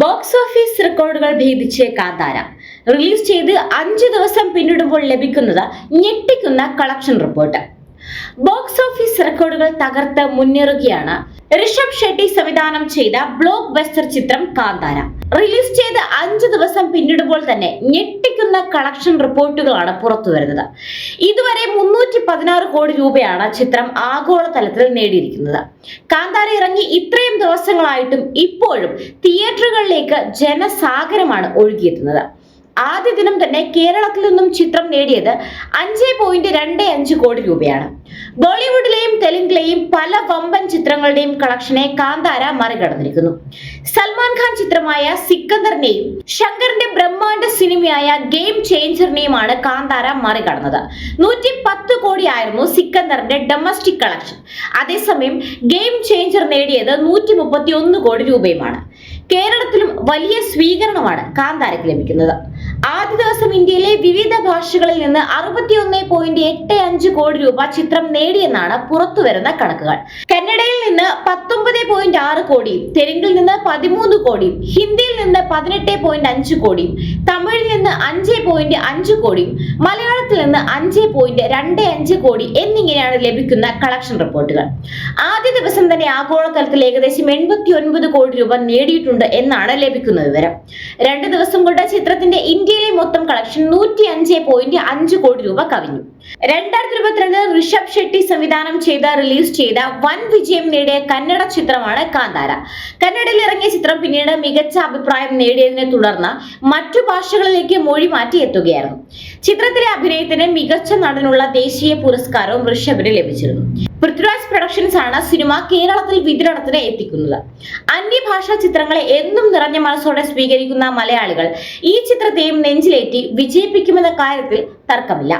Box office റെക്കോർഡുകൾ ഭേദിച്ച് Kantara. Release ചെയ്ത് അഞ്ചു ദിവസം പിന്നിടുമ്പോൾ ലഭിക്കുന്നത് ഞെട്ടിക്കുന്ന കളക്ഷൻ റിപ്പോർട്ട്. ബോക്സ് ഓഫീസ് റെക്കോർഡുകൾ തകർത്ത് മുന്നേറുകയാണ് ഋഷഭ് ഷെട്ടി സംവിധാനം ചെയ്ത ബ്ലോക്ക് ബസ്റ്റർ ചിത്രം കാന്താര. റിലീസ് ചെയ്ത് അഞ്ചു ദിവസം പിന്നിടുമ്പോൾ തന്നെ കളക്ഷൻ റിപ്പോർട്ടുകളാണ് പുറത്തു വരുന്നത്. ഇതുവരെ മുന്നൂറ്റി പതിനാറ് കോടി രൂപയാണ് ചിത്രം ആഗോളതലത്തിൽ നേടിയിരിക്കുന്നത്. കാന്താര ഇറങ്ങി ഇത്രയും ദിവസങ്ങളായിട്ടും ഇപ്പോഴും തിയേറ്ററുകളിലേക്ക് ജനസാഗരമാണ് ഒഴുകിയെത്തുന്നത്. ആദ്യ ദിനം തന്നെ കേരളത്തിൽ നിന്നും ചിത്രം നേടിയത് അഞ്ച് പോയിന്റ് രണ്ട് അഞ്ച് കോടി രൂപയാണ്. ബോളിവുഡിലെയും തെലുങ്കിലെയും പല വമ്പൻ ചിത്രങ്ങളുടെയും കളക്ഷനെ കാന്താര മറികടന്നിരിക്കുന്നു. സൽമാൻ ഖാൻ ചിത്രമായ സിക്കന്ദറിനെയും ശങ്കറിന്റെ സിനിമയായ ഗെയിം ചേഞ്ചറിനെയുമാണ് കാന്താര മറികടന്നത്. നൂറ്റി പത്ത് കോടിയായിരുന്നു സിക്കന്ദറിന്റെ ഡൊമസ്റ്റിക് കളക്ഷൻ അതേസമയം ഗെയിം ചേഞ്ചർ നേടിയത് നൂറ്റി മുപ്പത്തി ഒന്ന് കോടി രൂപയുമാണ്. കേരളത്തിലും വലിയ സ്വീകരണമാണ് കാന്താരയ്ക്ക് ലഭിക്കുന്നത്. ആദ്യ ദിവസം ഇന്ത്യയിലെ വിവിധ ഭാഷകളിൽ നിന്ന് അറുപത്തിയൊന്ന് പോയിന്റ് എട്ട് അഞ്ച് കോടി രൂപ ചിത്രം നേടിയെന്നാണ് പുറത്തുവരുന്ന കണക്കുകൾ. കന്നഡയിൽ നിന്ന് പത്തൊമ്പത് പോയിന്റ് ആറ് കോടിയും തെലുങ്കിൽ നിന്ന് പതിമൂന്ന് കോടിയും ഹിന്ദിയിൽ നിന്ന് പതിനെട്ട് പോയിന്റ് അഞ്ച് കോടിയും തമിഴിൽ നിന്ന് അഞ്ച് പോയിന്റ് അഞ്ച് കോടിയും മലയാളത്തിൽ നിന്ന് അഞ്ച് പോയിന്റ് രണ്ട് അഞ്ച് കോടി എന്നിങ്ങനെയാണ് ലഭിക്കുന്ന കളക്ഷൻ റിപ്പോർട്ടുകൾ ആദ്യ ദിവസം തന്നെ ആഗോളതലത്തിൽ ഏകദേശം എൺപത്തി ഒൻപത് കോടി രൂപ നേടിയിട്ടുണ്ട് എന്നാണ് ലഭിക്കുന്ന വിവരം. രണ്ട് ദിവസം കൊണ്ട് ചിത്രത്തിന്റെ ഇന്ത്യയിലെ മൊത്തം കളക്ഷൻ നൂറ്റി അഞ്ച് പോയിന്റ് അഞ്ച് കോടി രൂപ കവിഞ്ഞു. രണ്ടായിരത്തി ഇരുപത്തിരണ്ട് ഋഷഭ് ഷെട്ടി സംവിധാനം ചെയ്ത റിലീസ് ചെയ്ത വൻ വിജയം നേടിയ കന്നഡ ചിത്രമാണ് കാന്താര. കന്നഡയിൽ ഇറങ്ങിയ ചിത്രം പിന്നീട് മികച്ച അഭിപ്രായം നേടിയതിനെ തുടർന്ന് മറ്റു ഭാഷകളിലേക്ക് മൊഴി മാറ്റി എത്തുകയായിരുന്നു. ചിത്രത്തിലെ അഭിനയത്തിന് മികച്ച നടനുള്ള ദേശീയ പുരസ്കാരവും ഋഷഭിന് ലഭിച്ചിരുന്നു. പൃഥ്വിരാജ് പ്രൊഡക്ഷൻസ് ആണ് സിനിമ കേരളത്തിൽ വിതരണത്തിന് എത്തിക്കുന്നത്. അന്യഭാഷാ ചിത്രങ്ങളെ എന്നും നിറഞ്ഞ മനസ്സോടെ സ്വീകരിക്കുന്ന മലയാളികൾ ഈ ചിത്രത്തെയും നെഞ്ചിലേറ്റി വിജയിപ്പിക്കുമെന്ന കാര്യത്തിൽ തർക്കമില്ല.